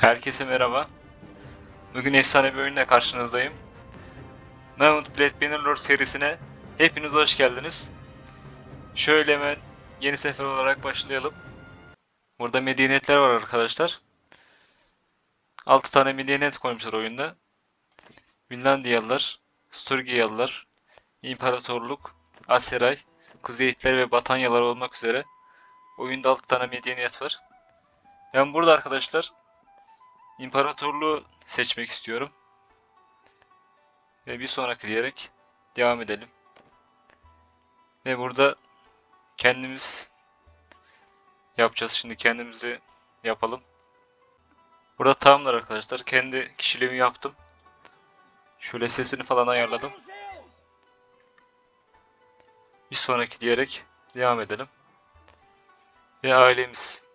Herkese merhaba. Bugün efsane bir oyunla karşınızdayım. Mount Blade Bannerlord serisine hepiniz hoş geldiniz. Şöyle hemen yeni sefer olarak başlayalım. Burada medeniyetler var arkadaşlar. 6 tane medeniyet koymuşlar oyunda. Finlandiyalılar, Sturgiyalılar, İmparatorluk, Aseray, Kuzey Hitler ve Batanyalar olmak üzere oyunda 6 tane medeniyet var. Ben burada arkadaşlar İmparatorluğu seçmek istiyorum. Ve bir sonraki diyerek devam edelim. Ve burada kendimiz yapacağız. Şimdi kendimizi yapalım. Burada tamamdır arkadaşlar. Kendi kişiliğimi yaptım. Şöyle sesini falan ayarladım. Bir sonraki diyerek devam edelim. Ve ailemiz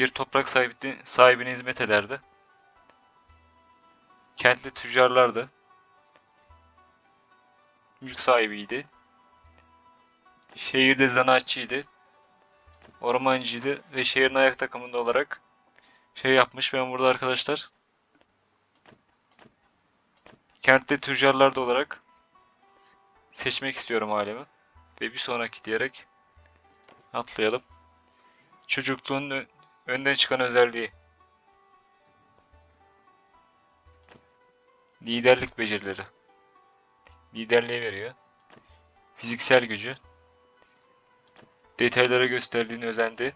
bir toprak sahibine, sahibine hizmet ederdi. Kentli tüccarlardı. Mülk sahibiydi. Şehirde zanaatçıydı. Ormancıydı ve şehrin ayak takımında olarak şey yapmış. Ben burada arkadaşlar kentte tüccarlarda olarak seçmek istiyorum ailemi. Ve bir sonraki diyerek atlayalım. Çocukluğun önden çıkan özelliği. Liderlik becerileri. Liderliği veriyor. Fiziksel gücü. Detaylara gösterdiğin özendi.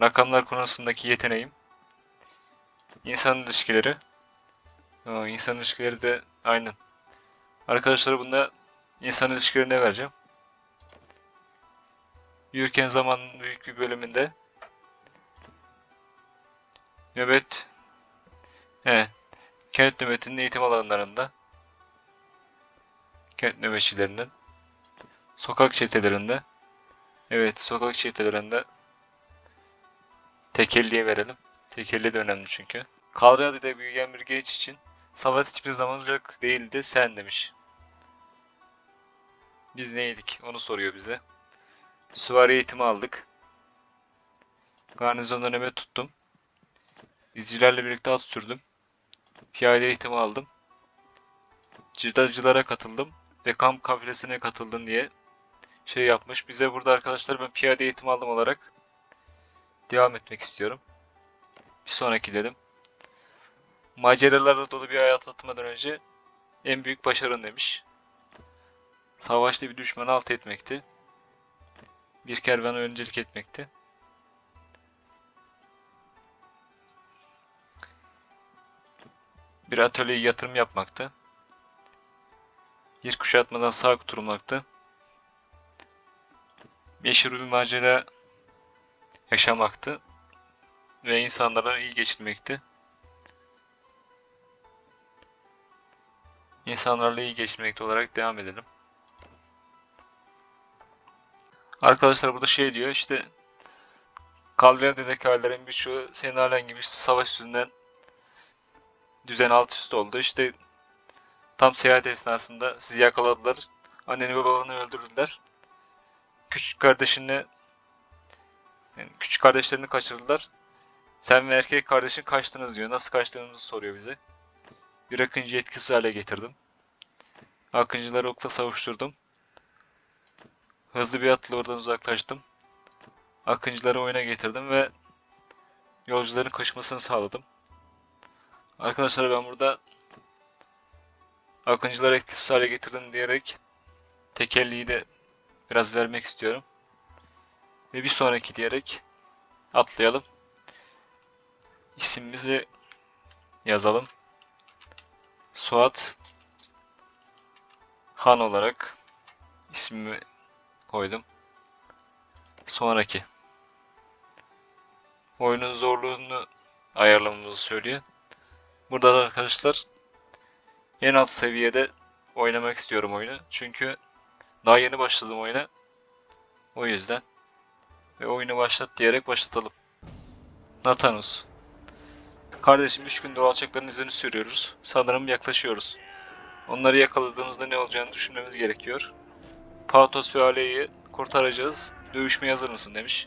Rakamlar konusundaki yeteneğim. İnsan ilişkileri. Aa, insan ilişkileri de aynen. Arkadaşlar bunda insan ilişkilerine vereceğim. Yürürken zamanın büyük bir bölümünde. Nöbet. He, kent nöbetinin eğitim alanlarında. Kent nöbetçilerinin. Sokak çetelerinde. Evet sokak çetelerinde. Tekelliye verelim. Tekelli de önemli çünkü. Kalradya'da büyüyen bir genç için savaş hiçbir zaman uzak değildi. Sen demiş. Biz neydik? Onu soruyor bize. Süvari eğitimi aldık. Garnizonda nöbet tuttum. İzcilerle birlikte at sürdüm. Piyade eğitimi aldım. Cırdacılara katıldım ve kamp kafilesine katıldım diye şey yapmış. Bize burada arkadaşlar ben piyade eğitimi aldım olarak devam etmek istiyorum. Bir sonraki dedim. Maceralarla dolu bir hayat atmadan önce en büyük başarın demiş. Savaşta bir düşmanı alt etmekti bir kervana öncelik etmekti. Bir atölyeye yatırım yapmaktı. Bir kuşatmadan sağ kurtulmaktı. Meşhur bir macera yaşamaktı. Ve insanlara iyi geçirmekti. İnsanlarla iyi geçirmekte olarak devam edelim. Arkadaşlar burada şey diyor işte Kalriyade'deki ailelerin birçoğu senin halen gibi işte savaş yüzünden düzen alt üst oldu. İşte tam seyahat esnasında sizi yakaladılar. Anneni ve babanı öldürdüler. Küçük kardeşini yani küçük kardeşlerini kaçırdılar. Sen ve erkek kardeşin kaçtınız diyor. Nasıl kaçtığınızı soruyor bize. Bir akıncı etkisiz hale getirdim. Akıncıları okla savuşturdum. Hızlı bir atla oradan uzaklaştım. Akıncıları oyuna getirdim ve yolcuların kaçmasını sağladım. Arkadaşlar ben burada Akıncıları etkisiz hale getirdim diyerek tekelliği de biraz vermek istiyorum. Ve bir sonraki diyerek atlayalım. İsmimizi yazalım. Suat Han olarak ismimi koydum. Sonraki. Oyunun zorluğunu ayarlamamızı söylüyor. Burada da arkadaşlar en alt seviyede oynamak istiyorum oyunu. Çünkü daha yeni başladım oyuna. O yüzden. Ve oyunu başlat diyerek başlatalım. Nathanus. Kardeşim 3 günde alçakların izini sürüyoruz. Sanırım yaklaşıyoruz. Onları yakaladığımızda ne olacağını düşünmemiz gerekiyor. Pautos ve Ale'yi kurtaracağız. Dövüşmeye hazır mısın demiş.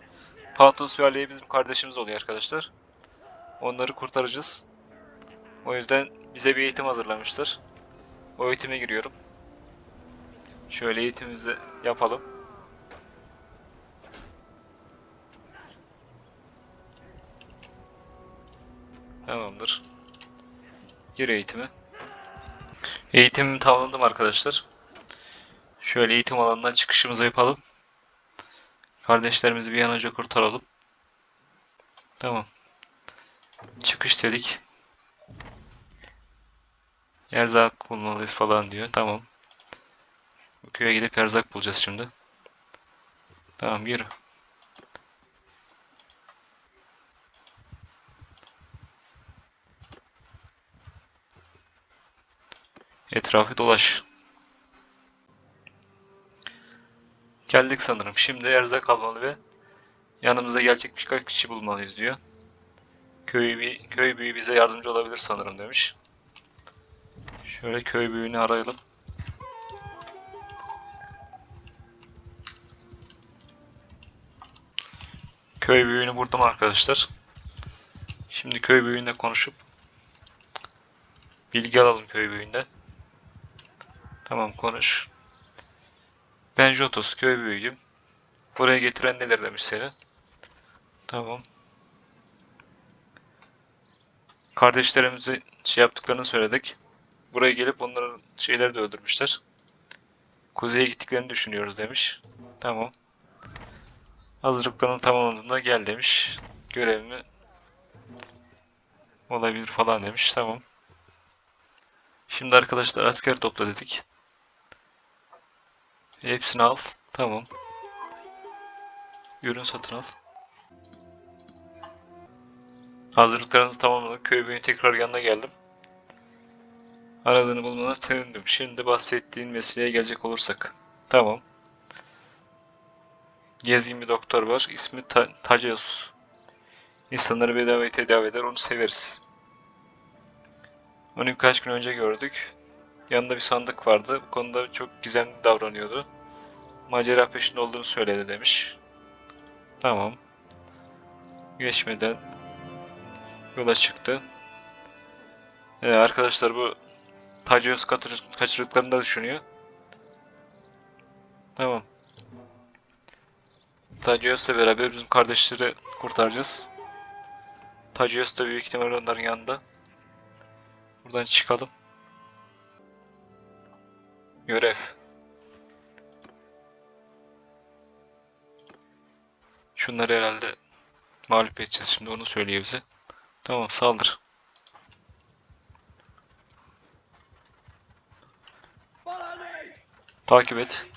Patos ve Aliye bizim kardeşimiz oluyor arkadaşlar. Onları kurtaracağız. O yüzden bize bir eğitim hazırlamışlar. O eğitime giriyorum. Şöyle eğitimimizi yapalım. Tamamdır. Gir eğitime. Eğitimimi tamamladım arkadaşlar. Şöyle eğitim alanından çıkışımızı yapalım. Kardeşlerimizi bir an önce kurtaralım. Tamam. Çıkış dedik. Erzak bulmalıyız falan diyor. Tamam. Bu köye gidip erzak bulacağız şimdi. Tamam yürü. Etrafı dolaş. Geldik sanırım. Şimdi erzak almalı ve yanımıza gelecek birkaç kişi bulmalıyız diyor. Köy, bir, köy büyüğü bize yardımcı olabilir sanırım demiş. Şöyle köy büyüğünü arayalım. Köy büyüğünü buldum arkadaşlar. Şimdi köy büyüğünle konuşup bilgi alalım köy büyüğünden. Tamam konuş. Ben Jotos köy büyüğüyüm. Buraya getiren neler demiş seni. Tamam. Kardeşlerimizi şey yaptıklarını söyledik. Buraya gelip onların şeyleri de öldürmüşler. Kuzeye gittiklerini düşünüyoruz demiş. Tamam. Hazırlıklarını tamamladığında gel demiş. Görevimi olabilir falan demiş. Tamam. Şimdi arkadaşlar asker topla dedik. Hepsini al. Tamam. Ürün satın al. Hazırlıklarımızı tamamladık. Köy büyüğün tekrar yanına geldim. Aradığını bulmana sevindim. Şimdi bahsettiğin meseleye gelecek olursak. Tamam. Gezgin bir doktor var. İsmi Ta Taceus. İnsanları bedavaya tedavi eder. Onu severiz. Onu birkaç gün önce gördük. Yanında bir sandık vardı. Bu konuda çok gizemli davranıyordu. Macera peşinde olduğunu söyledi demiş. Tamam. Geçmeden yola çıktı. Ee, arkadaşlar bu Tacios kaçırdıklarını da düşünüyor. Tamam. Tacios'la beraber bizim kardeşleri kurtaracağız. Tacios da büyük ihtimalle onların yanında. Buradan çıkalım. Görev. Şunları herhalde mağlup edeceğiz şimdi onu söylüyor bize. Tamam saldır. Takip et.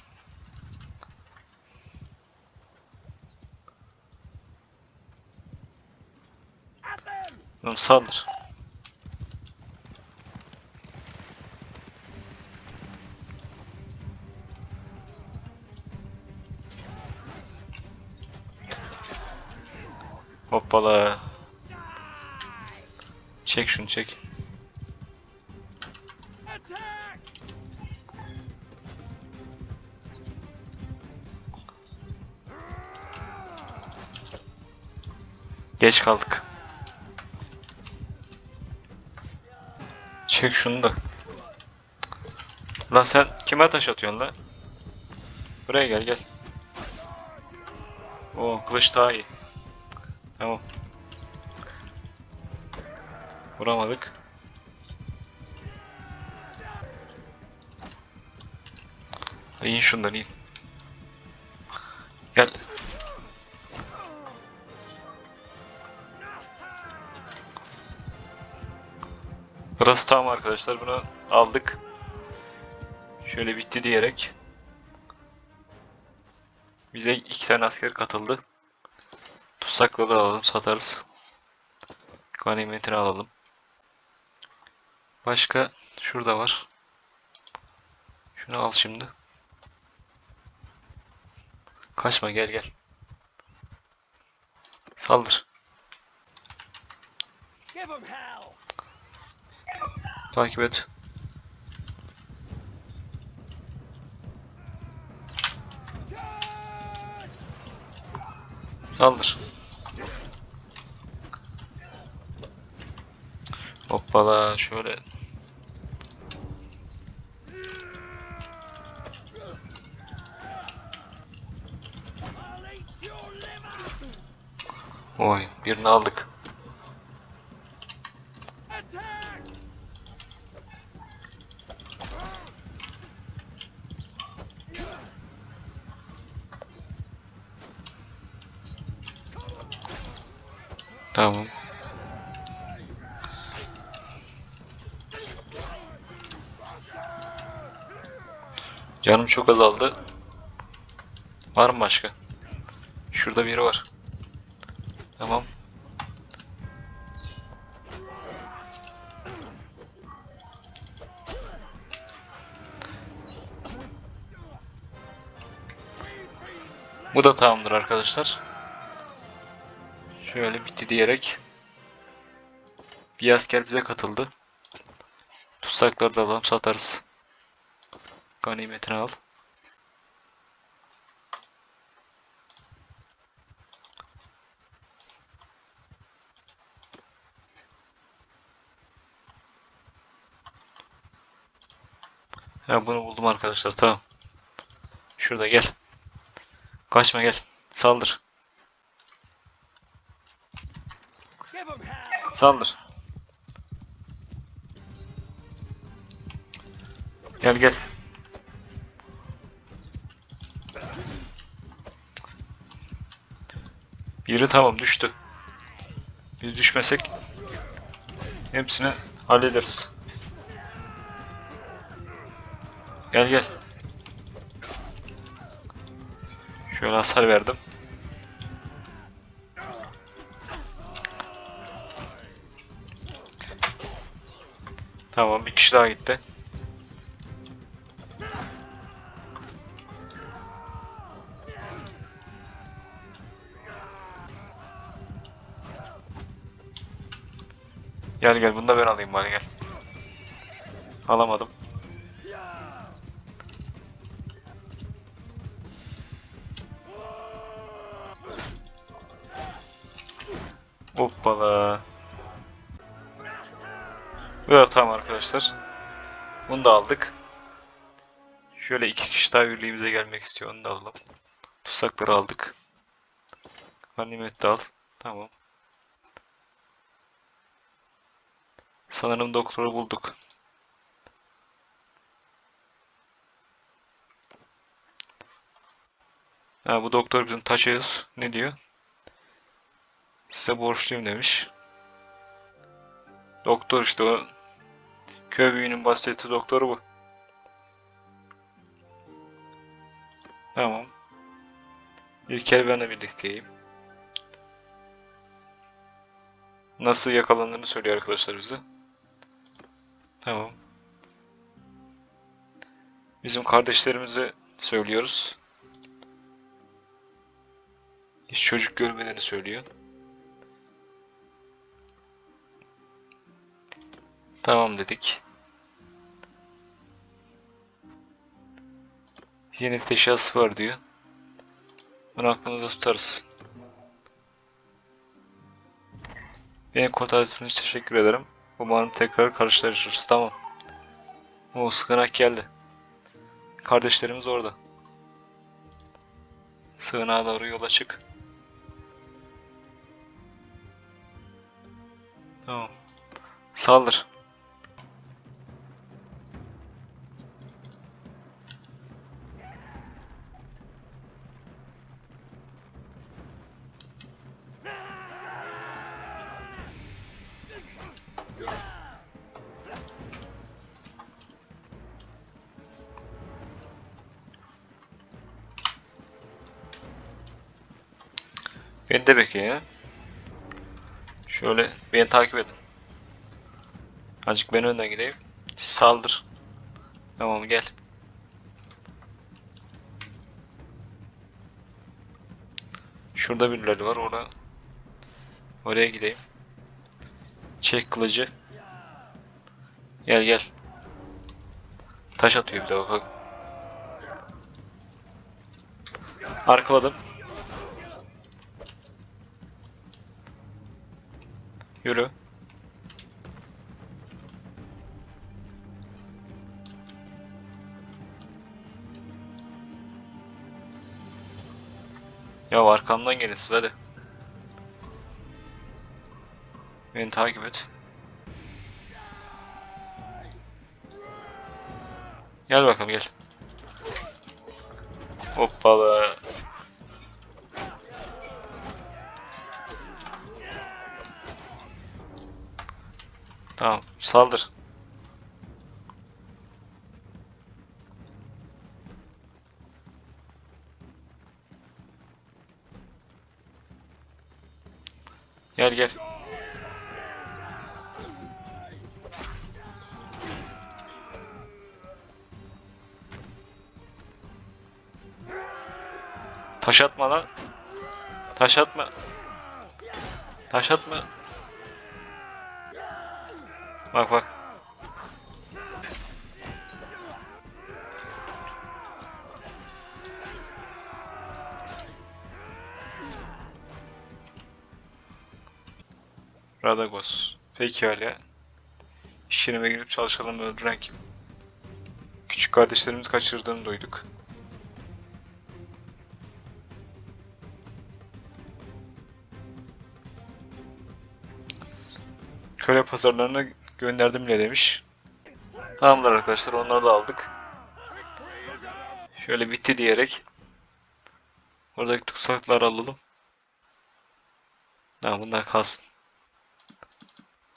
Tamam saldır. Hoppala. Çek şunu çek. Geç kaldık. Çek şunu da. Lan sen kime taş atıyorsun lan? Buraya gel gel. O kılıç daha iyi. Tamam. Vuramadık. İn şundan in. Gel. Burası tamam arkadaşlar. Bunu aldık. Şöyle bitti diyerek. Bize iki tane asker katıldı. Tutsakları alalım satarız. Ganimetini alalım. Başka şurada var. Şunu al şimdi. Kaçma gel gel. Saldır. Takip et. Saldır. Hoppala şöyle. Oy birini aldık. Tamam. Canım çok azaldı. Var mı başka? Şurada biri var. Tamam. Bu da tamamdır arkadaşlar. Şöyle bitti diyerek bir asker bize katıldı. Tutsakları da alalım satarız. Ganimetini al. Ha bunu buldum arkadaşlar tamam. Şurada gel. Kaçma gel. Saldır. Saldır. Gel gel. Biri tamam düştü. Biz düşmesek hepsini hallederiz. Gel gel. Şöyle hasar verdim. Tamam bir kişi daha gitti. Gel gel bunu da ben alayım bari gel. Alamadım. Hoppala. Evet tamam arkadaşlar. Bunu da aldık. Şöyle iki kişi daha birliğimize gelmek istiyor. Onu da alalım. Tutsakları aldık. Ganimet de al. Tamam. Sanırım doktoru bulduk. Ha, bu doktor bizim taşıyız. Ne diyor? Size borçluyum demiş. Doktor işte o köy büyüğünün bahsettiği doktoru bu. Tamam. İlker benle birlikteyim. Nasıl yakalandığını söylüyor arkadaşlar bize. Tamam. Bizim kardeşlerimize söylüyoruz. Hiç çocuk görmediğini söylüyor. Tamam dedik. Yeni teşhis var diyor. Bunu aklımızda tutarız. Beni kurtardığınız için teşekkür ederim. Umarım tekrar karşılaşırız. Tamam. O sığınak geldi. Kardeşlerimiz orada. Sığınağa doğru yola çık. Tamam. Saldır. Beni de bekleyin ya. Şöyle beni takip edin. Azıcık ben önden gideyim. Saldır. Tamam gel. Şurada birileri var orada. Oraya gideyim. Çek kılıcı. Gel gel. Taş atıyor bir de bak. Arkaladım. Yürü. Ya arkamdan gelin siz hadi. Beni takip et. Gel bakalım gel. Hoppala. Saldır. Gel gel. Taş atma lan. Taş atma. Taş atma. Bak bak. Radagos. Pekala. İş yerime girip çalışalım öldüren kim? Küçük kardeşlerimiz kaçırdığını duyduk. Köle pazarlarına gönderdim bile demiş. Tamamdır arkadaşlar onları da aldık. Şöyle bitti diyerek buradaki tutsakları alalım. Tamam bunlar kalsın.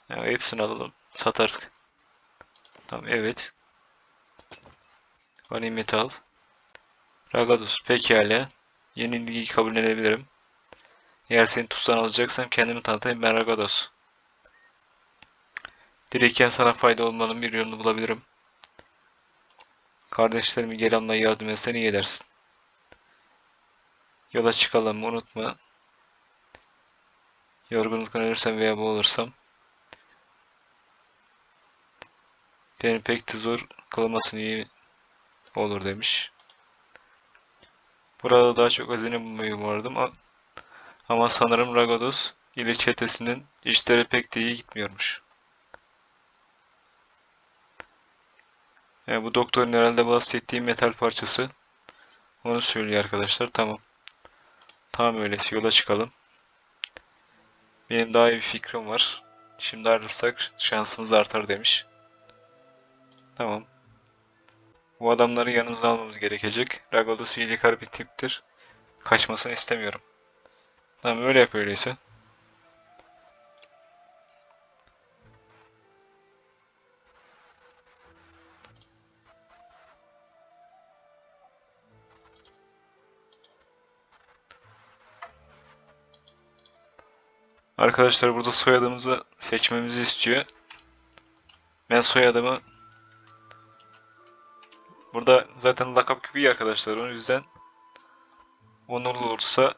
Ya hepsini alalım. Satarız. Tamam evet. Ganimet al. Ragados pekala. Yenilgiyi kabul edebilirim. Eğer seni tutsan alacaksam kendimi tanıtayım ben Ragados. Direyken sana fayda olmanın bir yolunu bulabilirim. Kardeşlerimi geri almaya yardım etsen iyi edersin. Yola çıkalım unutma. Yorgunluktan ölürsem veya boğulursam beni pek de zor kılmasın iyi olur demiş. Burada daha çok hazine bulmayı umardım ama sanırım Ragados ile çetesinin işleri pek de iyi gitmiyormuş. Yani bu doktorun herhalde bahsettiği metal parçası. Onu söylüyor arkadaşlar. Tamam. Tamam öyleyse yola çıkalım. Benim daha iyi bir fikrim var. Şimdi ayrılsak şansımız artar demiş. Tamam. Bu adamları yanımıza almamız gerekecek. Ragolos iyiliği bir tiptir. Kaçmasını istemiyorum. Tamam öyle yap öyleyse. Arkadaşlar burada soyadımızı seçmemizi istiyor. Ben soyadımı burada zaten lakap küpü arkadaşlar. O yüzden onurlu olursa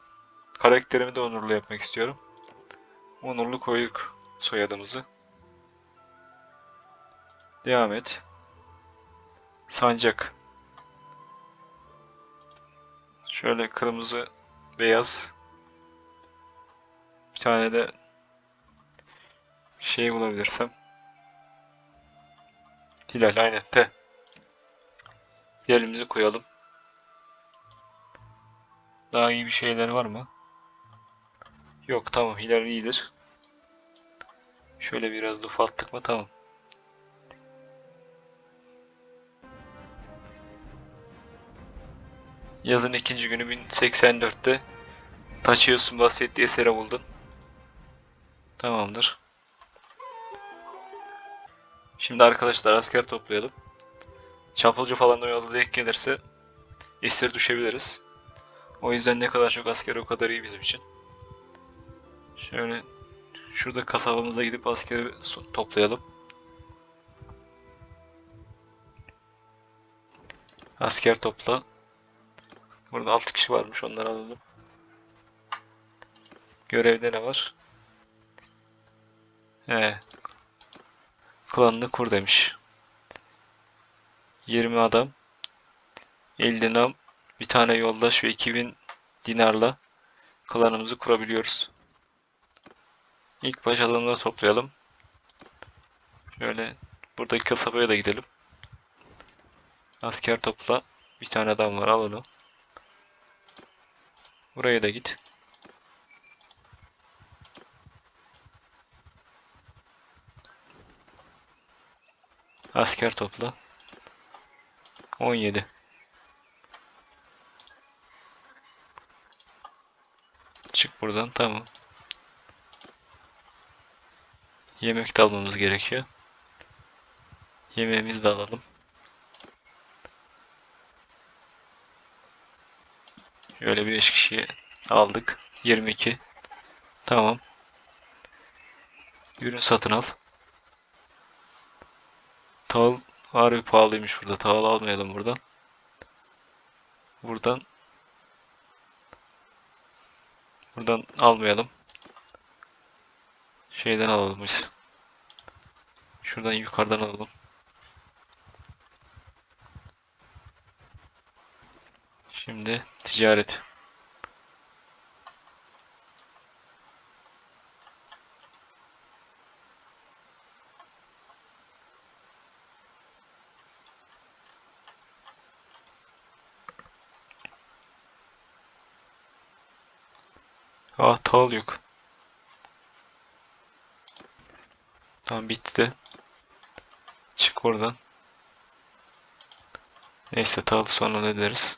karakterimi de onurlu yapmak istiyorum. Onurlu koyduk soyadımızı. Devam et. Sancak. Şöyle kırmızı, beyaz. Bir tane de şey bulabilirsem. Hilal aynen T. Hilalimizi koyalım. Daha iyi bir şeyler var mı? Yok tamam Hilal iyidir. Şöyle biraz da ufalttık mı tamam. Yazın ikinci günü 1084'te Taçıyorsun bahsettiği eseri buldun. Tamamdır. Şimdi arkadaşlar asker toplayalım. Çapulcu falan da yolda denk gelirse esir düşebiliriz. O yüzden ne kadar çok asker o kadar iyi bizim için. Şöyle şurada kasabamıza gidip askeri toplayalım. Asker topla. Burada 6 kişi varmış onları alalım. Görevde ne var? He. Klanını kur demiş. 20 adam. 50 dinam. Bir tane yoldaş ve 2000 dinarla klanımızı kurabiliyoruz. İlk baş adamları toplayalım. Şöyle buradaki kasabaya da gidelim. Asker topla. Bir tane adam var al onu. Buraya da git. Asker topla. 17. Çık buradan tamam. Yemek de almamız gerekiyor. Yemeğimizi de alalım. Şöyle 5 kişiyi aldık. 22. Tamam. Ürün satın al. Tahıl harbi pahalıymış burada. Tahıl almayalım buradan. Buradan Buradan almayalım. Şeyden alalım biz. Şuradan yukarıdan alalım. Şimdi ticaret. Ah tahıl yok. Tamam bitti. Çık oradan. Neyse tahıl sonra ne deriz.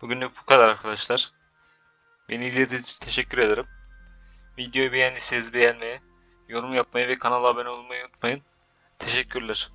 Bugünlük bu kadar arkadaşlar. Beni izlediğiniz için teşekkür ederim. Videoyu beğendiyseniz beğenmeyi, yorum yapmayı ve kanala abone olmayı unutmayın. Teşekkürler.